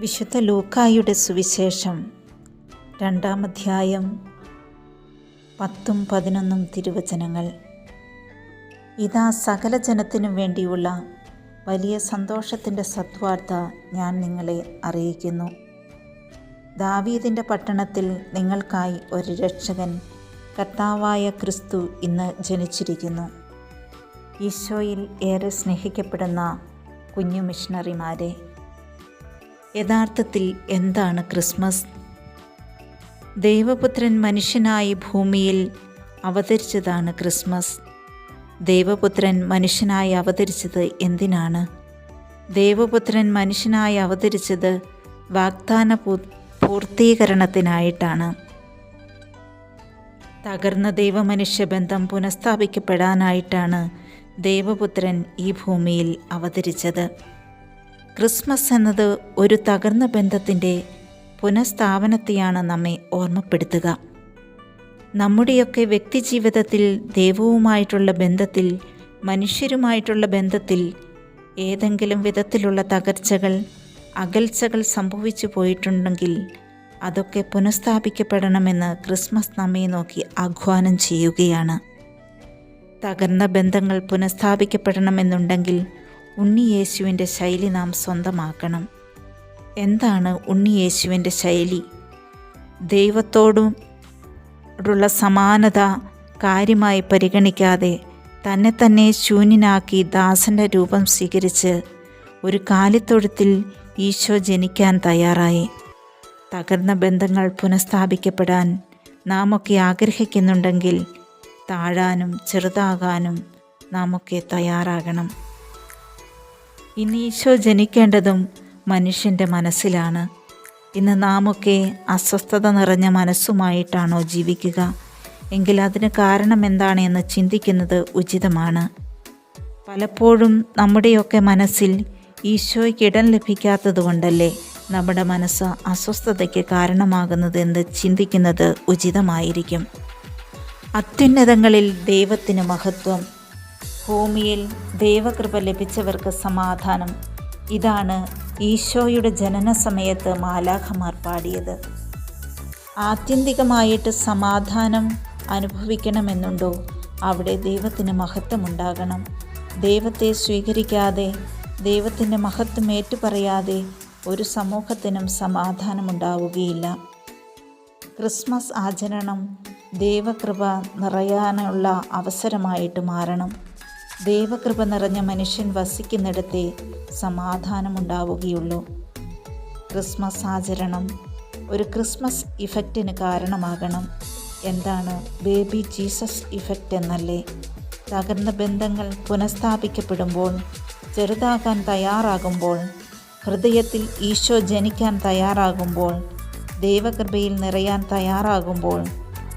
വിശുദ്ധ ലൂക്കായുടെ സുവിശേഷം രണ്ടാം അധ്യായം പത്തും പതിനൊന്നും തിരുവചനങ്ങൾ. ഇതാ സകല ജനത്തിനും വേണ്ടിയുള്ള വലിയ സന്തോഷത്തിന്റെ സത്വാർത്ത ഞാൻ നിങ്ങളെ അറിയിക്കുന്നു. ദാവീദിന്റെ പട്ടണത്തിൽ നിങ്ങൾക്കായി ഒരു രക്ഷകൻ കർത്താവായ ക്രിസ്തു ഇന്ന് ജനിച്ചിരിക്കുന്നു. ഈശോയിൽ ഏറെ സ്നേഹിക്കപ്പെടുന്ന കുഞ്ഞു മിഷണറിമാരെ യഥാർത്ഥത്തിൽ എന്താണ് ക്രിസ്മസ്? ദൈവപുത്രൻ മനുഷ്യനായി ഭൂമിയിൽ അവതരിച്ചതാണ് ക്രിസ്മസ്. ദൈവപുത്രൻ മനുഷ്യനായി അവതരിച്ചത് എന്തിനാണ്? ദൈവപുത്രൻ മനുഷ്യനായി അവതരിച്ചത് വാഗ്ദാന പൂർത്തീകരണത്തിനായിട്ടാണ്. തകർന്ന ദൈവമനുഷ്യ ബന്ധം പുനഃസ്ഥാപിക്കപ്പെടാനായിട്ടാണ് ദൈവപുത്രൻ ഈ ഭൂമിയിൽ അവതരിച്ചത്. ക്രിസ്മസ് എന്നത് ഒരു തകർന്ന ബന്ധത്തിന്റെ പുനഃസ്ഥാപനത്തെയാണ് നമ്മെ ഓർമ്മപ്പെടുത്തുക. നമ്മുടെയൊക്കെ വ്യക്തിജീവിതത്തിൽ ദൈവവുമായിട്ടുള്ള ബന്ധത്തിൽ മനുഷ്യരുമായിട്ടുള്ള ബന്ധത്തിൽ ഏതെങ്കിലും വിധത്തിലുള്ള തകർച്ചകൾ അകൽച്ചകൾ സംഭവിച്ചു പോയിട്ടുണ്ടെങ്കിൽ അതൊക്കെ പുനഃസ്ഥാപിക്കപ്പെടണമെന്ന് ക്രിസ്മസ് നമ്മെ നോക്കി ആഹ്വാനം ചെയ്യുകയാണ്. തകർന്ന ബന്ധങ്ങൾ പുനഃസ്ഥാപിക്കപ്പെടണമെന്നുണ്ടെങ്കിൽ ഉണ്ണിയേശുവിന്റെ ശൈലി നാം സ്വന്തമാക്കണം. എന്താണ് ഉണ്ണിയേശുവിന്റെ ശൈലി? ദൈവത്തോടുള്ള സമാനത കാര്യമായി പരിഗണിക്കാതെ തന്നെ തന്നെ ശൂന്യനാക്കി ദാസന്റെ രൂപം സ്വീകരിച്ച് ഒരു കാലിത്തൊഴുത്തിൽ ഈശോ ജനിക്കാൻ തയ്യാറായി. തകർന്ന ബന്ധങ്ങൾ പുനഃസ്ഥാപിക്കപ്പെടാൻ നാം ഒക്കെ ആഗ്രഹിക്കുന്നുണ്ടെങ്കിൽ താഴാനും ചെറുതാകാനും നാം ഒക്കെ തയ്യാറാകണം. ഇന്ന് ഈശോ ജനിക്കേണ്ടതും മനുഷ്യന്റെ മനസ്സിലാണ്. ഇന്ന് നാമൊക്കെ അസ്വസ്ഥത നിറഞ്ഞ മനസ്സുമായിട്ടാണോ ജീവിക്കുക? എങ്കിൽ അതിന് കാരണം എന്താണ് എന്ന് ചിന്തിക്കുന്നത് ഉചിതമാണ്. പലപ്പോഴും നമ്മുടെയൊക്കെ മനസ്സിൽ ഈശോയ്ക്ക് ഇടം ലഭിക്കാത്തതുകൊണ്ടല്ലേ നമ്മുടെ മനസ്സ് അസ്വസ്ഥതയ്ക്ക് കാരണമാകുന്നത് എന്ന് ചിന്തിക്കുന്നത് ഉചിതമായിരിക്കും. അത്യുന്നതങ്ങളിൽ ദൈവത്തിന് മഹത്വം ഭൂമിയിൽ ദൈവകൃപ ലഭിച്ചവർക്ക് സമാധാനം. ഇതാണ് ഈശോയുടെ ജനന സമയത്ത് മാലാഖമാർ പാടിയത്. ആത്യന്തികമായിട്ട് സമാധാനം അനുഭവിക്കണമെന്നുണ്ടോ? അവിടെ ദൈവത്തിന് മഹത്വമുണ്ടാകണം. ദൈവത്തെ സ്വീകരിക്കാതെ ദൈവത്തിന്റെ മഹത്വം ഏറ്റുപറയാതെ ഒരു സമൂഹത്തിനും സമാധാനമുണ്ടാവുകയില്ല. ക്രിസ്മസ് ആചരണം ദൈവകൃപ നിറയാനുള്ള അവസരമായിട്ട് മാറണം. ദൈവകൃപ നിറഞ്ഞ മനുഷ്യൻ വസിക്കുന്നിടത്തെ സമാധാനമുണ്ടാവുകയുള്ളൂ. ക്രിസ്മസ് ആചരണം ഒരു ക്രിസ്മസ് ഇഫക്റ്റിന് കാരണമാകണം. എന്താണ് ബേബി ജീസസ് ഇഫക്റ്റ് എന്നല്ലേ? തകർന്ന ബന്ധങ്ങൾ പുനഃസ്ഥാപിക്കപ്പെടുമ്പോൾ ചെറുതാകാൻ തയ്യാറാകുമ്പോൾ ഹൃദയത്തിൽ ഈശോ ജനിക്കാൻ തയ്യാറാകുമ്പോൾ ദൈവകൃപയിൽ നിറയാൻ തയ്യാറാകുമ്പോൾ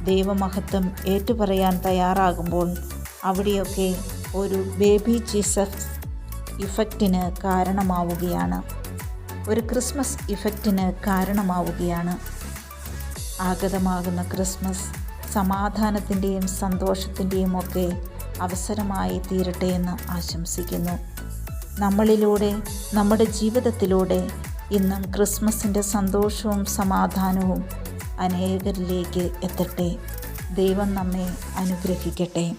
ദൈവമഹത്വം ഏറ്റുപറയാൻ തയ്യാറാകുമ്പോൾ അവിടെയൊക്കെ ഒരു ബേബി ജീസസ് ഇഫക്റ്റിന് കാരണമാവുകയാണ്. ഒരു ക്രിസ്മസ് ഇഫക്റ്റിന് കാരണമാവുകയാണ്. ആഗതമാകുന്ന ക്രിസ്മസ് സമാധാനത്തിന്റെയും സന്തോഷത്തിന്റെയും ഒക്കെ അവസരമായി തീരട്ടെ എന്ന് ആശംസിക്കുന്നു. നമ്മളിലൂടെ നമ്മുടെ ജീവിതത്തിലൂടെ ഇന്നും ക്രിസ്മസിന്റെ സന്തോഷവും സമാധാനവും അനേകരിലേക്ക് എത്തട്ടെ. ദൈവം നമ്മെ അനുഗ്രഹിക്കട്ടെ.